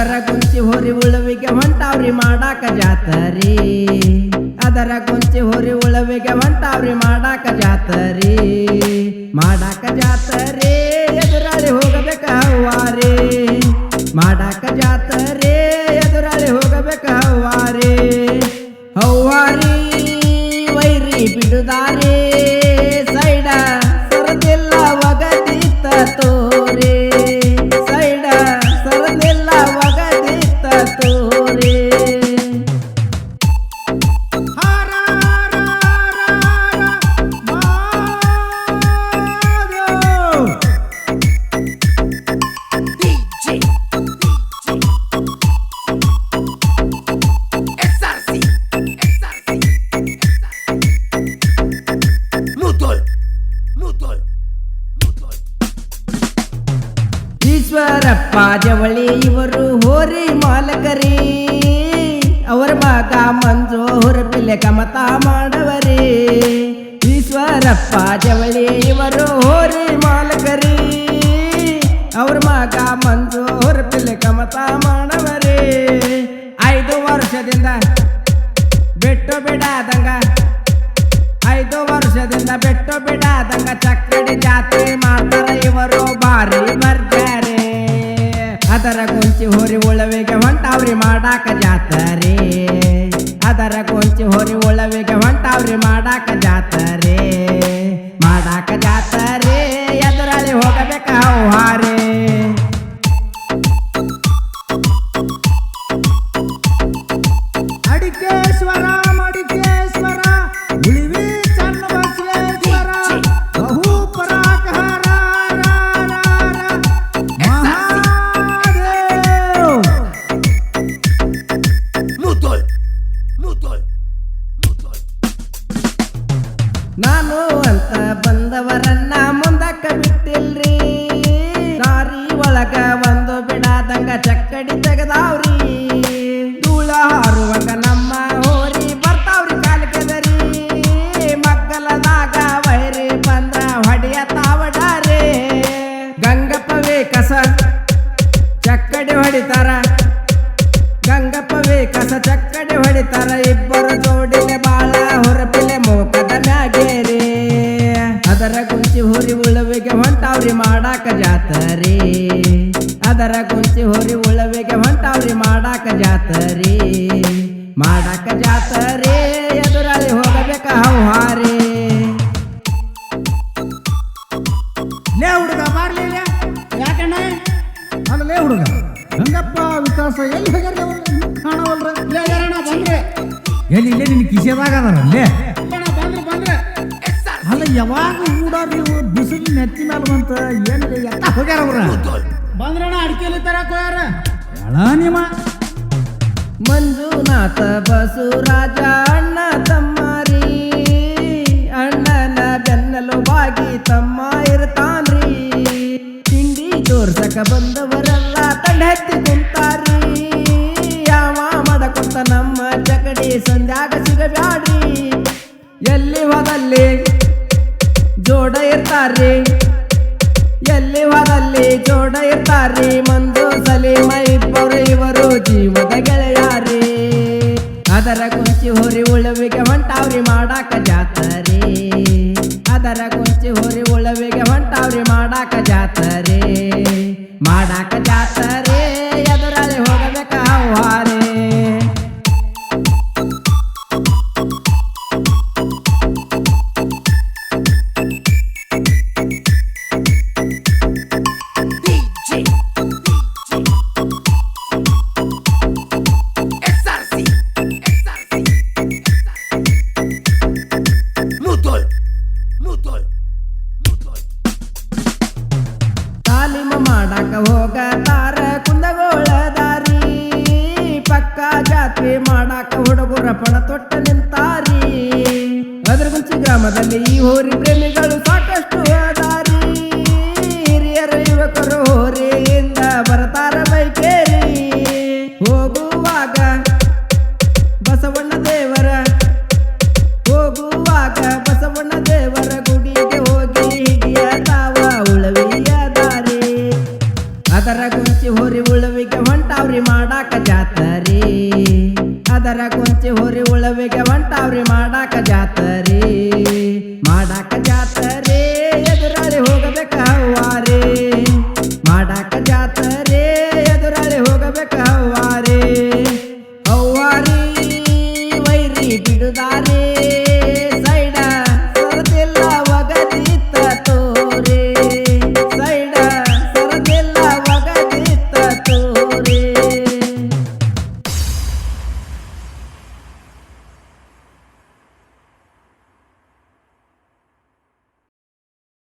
ಕುಂಚಿ ಹೊರಿ ಉಳವಿಗೆ ಹೊಂಟಾವ್ರಿ ಮಾಡಾಕ ಜಾತರಿ. ಅದರ ಕುಂಚಿ ಹೊರಿ ಉಳವಿಗೆ ಹೊಂಟಾವ್ರಿ ಮಾಡಾಕ ಜಾತರಿ. ಮಾಡಾಕ ಜಾತರಿ, ಎದುರಾಳಿ ಹೋಗಬೇಕ ಹವ್ವಾರಿ ಮಾಡಾಕ ಜಾತರಿ, ಎದುರಾಳಿ ಹೋಗಬೇಕ ಹವ್ವಾರಿ ವೈರಿ ಬಿಡುದಾರಿ. ಈಶ್ವರಪ್ಪ ಜವಳಿ ಇವರು ಹೋರಿ ಮಾಲಕರಿ. ಅವರ ಮಗ ಮಂಜು ಹೊರಪಿಲೆ ಕಮತ ಮಾಡವರಿ. ಈಶ್ವರಪ್ಪ ಜವಳಿ ಇವರು ಹೋರಿ ಮಾಲಕರಿ. ಅವ್ರ ಮಗ ಮಂಜು ಹೊರಪಿಲೆ ಕಮತಾ ಮಾಡವರೇ. ಐದು ವರ್ಷದಿಂದ ಬಿಟ್ಟು ಬಿಡಾದಂಗ, ಐದು ವರ್ಷದಿಂದ ಬಿಟ್ಟು ಬಿಡಾದಂಗ ಚಕ್ಕಡಿ I got one. ಮಾಡಾಕ ಜಾತರೆ, ಎದುರಾಳಿ ಹೋಗಬೇಕ ಹೌಹಾರಿ. ಲೇ ಹುಡುಗ ಮಾಡ್ಲಿಲ್ಲ ಯಾಕಣ್ಣ? ಲೇ ಹುಡುಗ, ಹಂಗಪ್ಪ ವಿಕಾಸ? ಎಲ್ಲಿ ಹೋಗ್ಯಾರ ಕಾಣವಲ್ರ. ಲೇ ಯಾರಣ್ಣ, ಬಂದ್ರೆ. ಎಲ್ಲಿ ಇಲ್ಲೇ ನಿನ್ನ ಕಿಸೆದಾಗ ಅದಾರಲ್ಲೇ ಬಂದ್ರೆ ಬಂದ್ರೆ. ಅಲ್ಲ ಯಾವಾಗ ಊಡಾರ ನೀವು ಬಿಸಿಲು ನೆತ್ತಿ ಮೇಲೆ ಬಂತ ಏನಿದೆ ಎತ್ತ ಹೋಗ್ಯಾರ ಅವ್ರ? ಬಂದ್ರಣ್ಣ, ಅಡಿಕೆಲಿ ತರಕ ಹೋಗ್ಯಾರ. ಹೇಳ ನಿಮ್ಮ ಮಂಜುನಾಥ ಬಸುರಾಜ ಅಣ್ಣ ತಮ್ಮರಿ. ಅಣ್ಣನ ಬೆನ್ನಲು ಬಾಗಿ ತಮ್ಮ ಇರ್ತಾನ್ರಿ. ತಿಂಡಿ ತೋರ್ಸಕ ಬಂದವರೆಲ್ಲ ತಂಡ ಹತ್ತಿ ಕುಂತಾರಿ ಯಾವ ಮದಕೊಂತ ನಮ್ಮ ಚಕಡಿ ಸಂಧ್ಯಾಗ ಸಿಗಬ್ಯಾಡ್ರಿ. ಎಲ್ಲಿ ಹೋದಲ್ಲಿ ಜೋಡ ಇರ್ತಾರ್ರಿ. ಎಲ್ಲಿ ಹೋದಲ್ಲಿ ಜೋಡ ಇರ್ತಾರ್ರಿ. ಮಂದು ಸಲೀಮ ಇಬ್ಬರು ಮಾಡಾಕ ಹುಡುಗರ ಪಣ ತೊಟ್ಟ ನಿಂತಾರಿ. ಅದ್ರ ಗುಂಚಿ ಗ್ರಾಮದಲ್ಲಿ ಈ ಹೋರಿ ಪ್ರೇಮಿಗಳು ಸಾಕಷ್ಟು